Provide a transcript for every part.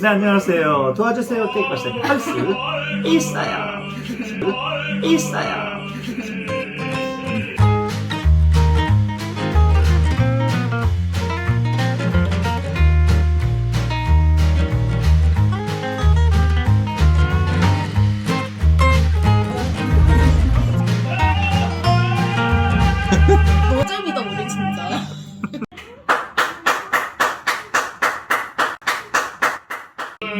네, 안녕하세요. 도와주세요. 케이크버스 할수 있어요. 있어요. 노잼이다 우리 진짜.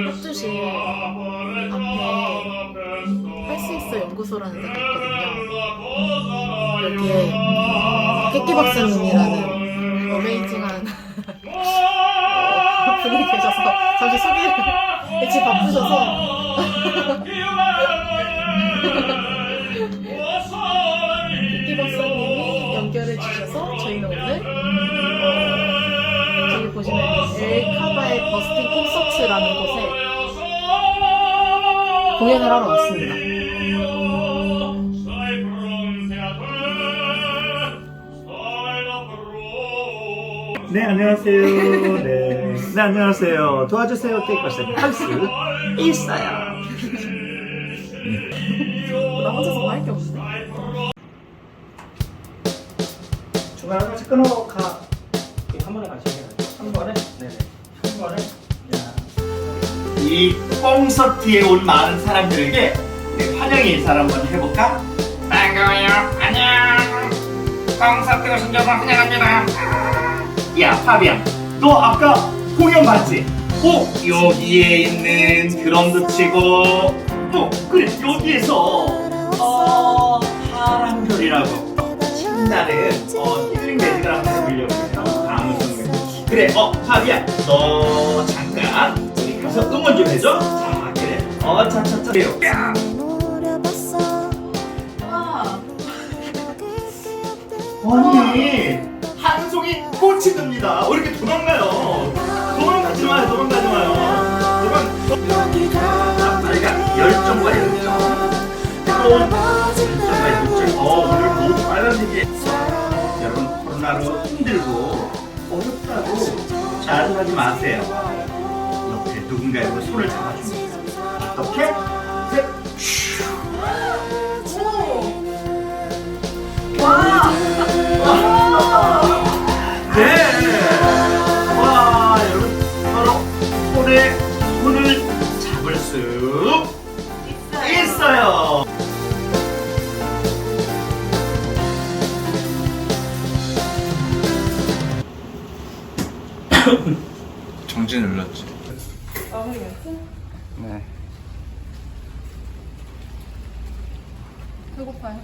협주실 앞에 할 수 있어 연구소라는 데가 있거든요. 여기에 깨끼 박사님이라는 어메이징한 분이 계셔서 잠시 소개를 지금 바쁘셔서 버스팅 콘서트라는 곳에 공연을 하러 왔습니다. 네, 안녕하세요. 네. 네, 안녕하세요. 도와주세요. 케이크버스 할수 있어요. 나 혼자서 할게 없네. 중간에 같이 끊어 가. 한 번에 같이 해야 한? 네네. 한 번에? 이 꽁서티에 온 많은 사람들에게 네, 환영의 인사를 한번 해볼까? 반가워요. 안녕. 콩서트 오신 여러분 환영합니다. 야, 파비안. 너 아까 공연 봤지? 어, 여기에 있는 드럼도 치고, 또, 그래, 여기에서, 어, 파랑별이라고 신나는, 어, 히드링 매직을 한번 해보려고 그래, 어, 파비안. 너 잠깐, 우리 가서 응원 좀 해줘. 자, 그래. 어, 차차차. 그래요. 야. 아니, 한 송이 꽃이 듭니다. 왜 이렇게 도망가요? 도망가지 마요, 도망가지 마요. 도망, 자, 빨간 열정과 열정. 또, 열정과 열정. 어, 오늘 너무 빨간색이. 여러분, 코로나로 힘들고, 자랑하지 마세요. 옆에 누군가의 손을 잡아줍니다. 이렇게, 정지 눌렀지. 마무리 멘트? 네. 배고파요.